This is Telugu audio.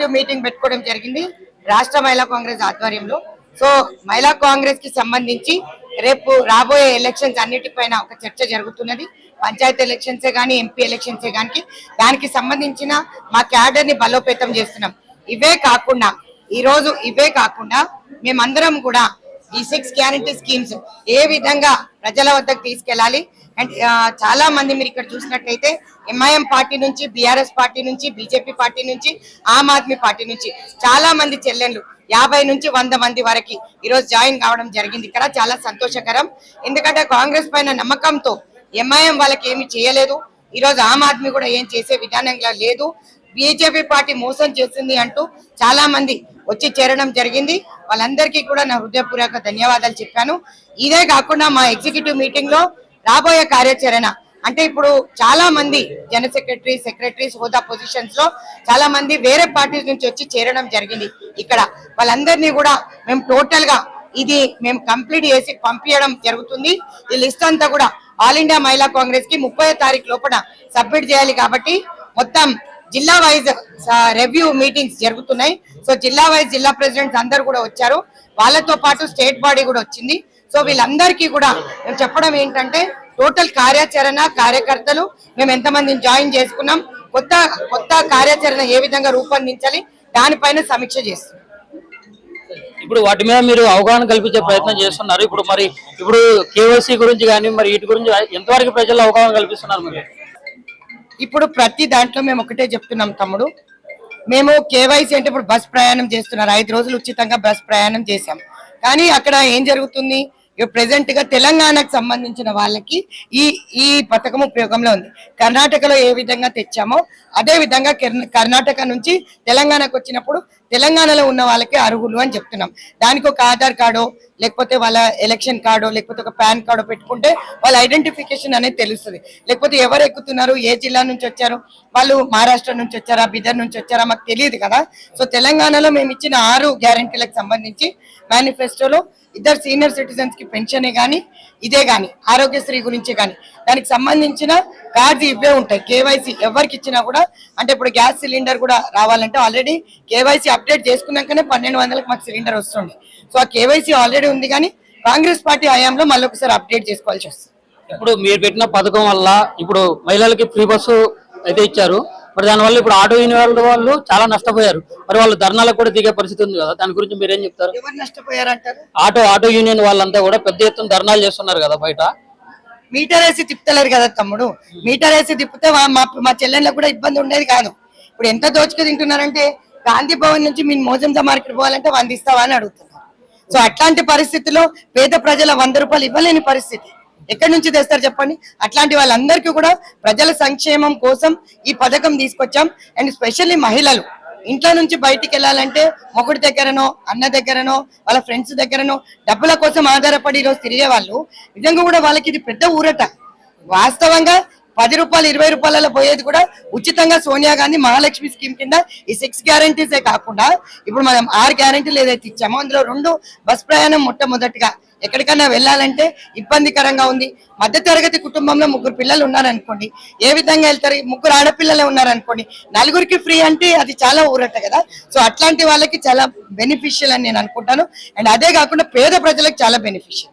ఎగ్జిక్యూటివ్ మీటింగ్ పెట్టుకోవడం జరిగింది. రాష్ట్ర మహిళా కాంగ్రెస్ ఆధ్వర్యంలో. సో మహిళా కాంగ్రెస్కి సంబంధించి రేపు రాబోయే ఎలక్షన్స్ అన్నిటిపైన ఒక చర్చ జరుగుతున్నది. పంచాయతీ ఎలక్షన్సే కానీ ఎంపీ ఎలక్షన్సే కానీ దానికి సంబంధించిన మా క్యాడర్ని బలోపేతం చేస్తున్నాం. ఇవే కాకుండా ఈరోజు ఇవే కాకుండా మేమందరం కూడా ఈ సిక్స్ గ్యారంటీ స్కీమ్స్ ఏ విధంగా ప్రజల వద్దకు తీసుకెళ్ళాలి అండ్ చాలా మంది మీరు ఇక్కడ చూసినట్లయితే ఎంఐఎం పార్టీ నుంచి బీఆర్ఎస్ పార్టీ నుంచి బీజేపీ పార్టీ నుంచి ఆమ్ ఆద్మీ పార్టీ నుంచి చాలా మంది చెల్లెళ్ళు యాభై నుంచి వంద మంది వరకు ఈరోజు జాయిన్ కావడం జరిగింది. ఇక్కడ చాలా సంతోషకరం. ఎందుకంటే కాంగ్రెస్ పైన నమ్మకంతో ఎంఐఎం వాళ్ళకి ఏమి చేయలేదు. ఈరోజు ఆమ్ ఆద్మీ కూడా ఏం చేసే విధానంగా లేదు. బీజేపీ పార్టీ మోసం చేసింది అంటూ చాలా మంది వచ్చి చేరడం జరిగింది. వాళ్ళందరికీ కూడా నా హృదయపూర్వక ధన్యవాదాలు చెప్పాను. ఇదే కాకుండా మా ఎగ్జిక్యూటివ్ మీటింగ్లో రాబోయే కార్యాచరణ అంటే ఇప్పుడు చాలా మంది జన సెక్రటరీ సెక్రటరీస్ హోదా పొజిషన్స్లో చాలా మంది వేరే పార్టీస్ నుంచి వచ్చి చేరడం జరిగింది ఇక్కడ. వాళ్ళందరినీ కూడా మేము టోటల్గా ఇది మేము కంప్లీట్ చేసి పంపించడం జరుగుతుంది. ఈ లిస్ట్ అంతా కూడా ఆల్ ఇండియా మహిళా కాంగ్రెస్కి ముప్పై తారీఖు లోపల సబ్మిట్ చేయాలి కాబట్టి మొత్తం జిల్లా వైజ్ రివ్యూ మీటింగ్స్ జరుగుతున్నాయి. సో జిల్లా వైజ్ జిల్లా ప్రెసిడెంట్స్ అందరు కూడా వచ్చారు. వాళ్ళతో పాటు స్టేట్ బాడీ కూడా వచ్చింది. సో వీళ్ళందరికీ కూడా మేము చెప్పడం ఏంటంటే టోటల్ కార్యాచరణ కార్యకర్తలు మేము ఎంతమందిని జాయిన్ చేసుకున్నాం. కొత్త కొత్త కార్యాచరణ ఏ విధంగా రూపొందించాలి దానిపైన సమీక్ష చేస్తున్నాం ఇప్పుడు వాటి మీద మీరు అవగాహన కల్పించే ప్రయత్నం చేస్తున్నారు. ఇప్పుడు మరి ఇప్పుడు కేవైసీ గురించి కానీ మరి వీటి గురించి ఎంతవరకు ప్రజలు అవగాహన కల్పిస్తున్నారు మరి? ఇప్పుడు ప్రతి దాంట్లో మేము ఒకటే చెప్తున్నాం తమ్ముడు. మేము కేవైసీ అంటే ఇప్పుడు బస్ ప్రయాణం చేస్తున్నారు. ఐదు రోజులు ఉచితంగా బస్ ప్రయాణం చేశాం. కానీ అక్కడ ఏం జరుగుతుంది? ప్రెసెంట్గా తెలంగాణకు సంబంధించిన వాళ్ళకి ఈ ఈ పథకం ఉపయోగంలో ఉంది. కర్ణాటకలో ఏ విధంగా తెచ్చామో అదే విధంగా కెర్- కర్ణాటక నుంచి తెలంగాణకు వచ్చినప్పుడు తెలంగాణలో ఉన్న వాళ్ళకి అర్హులు అని చెప్తున్నాం. దానికి ఒక ఆధార్ కార్డో లేకపోతే వాళ్ళ ఎలక్షన్ కార్డో లేకపోతే ఒక పాన్ కార్డో పెట్టుకుంటే వాళ్ళ ఐడెంటిఫికేషన్ అనేది తెలుస్తుంది. లేకపోతే ఎవరు ఎక్కుతున్నారు ఏ జిల్లా నుంచి వచ్చారు వాళ్ళు మహారాష్ట్ర నుంచి వచ్చారా బిదర్ నుంచి వచ్చారా మాకు తెలియదు కదా. సో తెలంగాణలో మేము ఇచ్చిన ఆరు గ్యారంటీలకు సంబంధించి మేనిఫెస్టోలో ఇద్దరు సీనియర్ సిటిజన్స్కి పెన్షన్ కానీ ఇదే కానీ ఆరోగ్యశ్రీ గురించి కానీ దానికి సంబంధించిన కార్డ్స్ ఇవే ఉంటాయి. కేవైసీ ఎవరికి ఇచ్చినా కూడా అంటే ఇప్పుడు గ్యాస్ సిలిండర్ కూడా రావాలంటే ఆల్రెడీ కేవైసీ అప్డేట్ చేసుకున్నాకనే పన్నెండు వందలకు మాకు సిలిండర్ వస్తుంది. సో ఆ కేవైసీ ఆల్రెడీ ఉంది కానీ కాంగ్రెస్ పార్టీ హయాంలో మళ్ళీ ఒకసారి అప్డేట్ చేసుకోవాల్సి వస్తుంది. ఇప్పుడు మీరు పెట్టిన పథకం వల్ల ఇప్పుడు మహిళలకి ఫ్రీ బస్సు అయితే ఇచ్చారు. మరి దానివల్ల ఇప్పుడు ఆటో యూనియన్ వాళ్ళు చాలా నష్టపోయారు. మరి వాళ్ళు ధర్నాలకు కూడా దిగే పరిస్థితి ఉంది కదా దాని గురించి మీరేం చెప్తారు? నష్టపోయారంటారు? ఆటో ఆటో యూనియన్ వాళ్ళంతా కూడా పెద్ద ఎత్తున ధర్నాలు చేస్తున్నారు కదా బయట. మీటర్ వేసి తిప్పుతలేరు కదా తమ్ముడు. మీటర్ వేసి తిప్పితే మా మా చెల్లెళ్ళకి కూడా ఇబ్బంది ఉండేది కాదు. ఇప్పుడు ఎంత దోచుకు తింటున్నారంటే గాంధీ భవన్ నుంచి మీ మోజంజా మార్కెట్ పోవాలంటే వంద ఇస్తావా అని అడుగుతున్నారు సో అట్లాంటి పరిస్థితిలో పేద ప్రజల వంద రూపాయలు ఇవ్వలేని పరిస్థితి. ఎక్కడి నుంచి తెస్తారు చెప్పండి? అట్లాంటి వాళ్ళందరికీ కూడా ప్రజల సంక్షేమం కోసం ఈ పథకం తీసుకొచ్చాం. అండ్ స్పెషల్లీ మహిళలు. ఇంట్లో నుంచి బయటికి వెళ్ళాలంటే మొగుడి దగ్గరనో అన్న దగ్గరనో వాళ్ళ ఫ్రెండ్స్ దగ్గరనో డబ్బుల కోసం ఆధారపడి ఈరోజు తిరిగే వాళ్ళు. నిజంగా కూడా వాళ్ళకి ఇది పెద్ద ఊరట. వాస్తవంగా పది రూపాయలు ఇరవై రూపాయలలో పోయేది కూడా ఉచితంగా సోనియా గాంధీ మహాలక్ష్మి స్కీమ్ కింద ఈ సిక్స్ గ్యారంటీసే కాకుండా ఇప్పుడు మనం ఆరు గ్యారంటీలు ఏదైతే ఇచ్చామో అందులో రెండు బస్ ప్రయాణం మొట్టమొదటిగా. ఎక్కడికైనా వెళ్ళాలంటే ఇబ్బందికరంగా ఉంది. మధ్యతరగతి కుటుంబంలో ముగ్గురు పిల్లలు ఉన్నారనుకోండి ఏ విధంగా వెళ్తారు? ముగ్గురు ఆడపిల్లలే ఉన్నారనుకోండి నలుగురికి ఫ్రీ అంటే అది చాలా ఊరట కదా. సో అట్లాంటి వాళ్ళకి చాలా బెనిఫిషియల్ అని నేను అనుకుంటాను. అండ్ అదే కాకుండా పేద ప్రజలకు చాలా బెనిఫిషియల్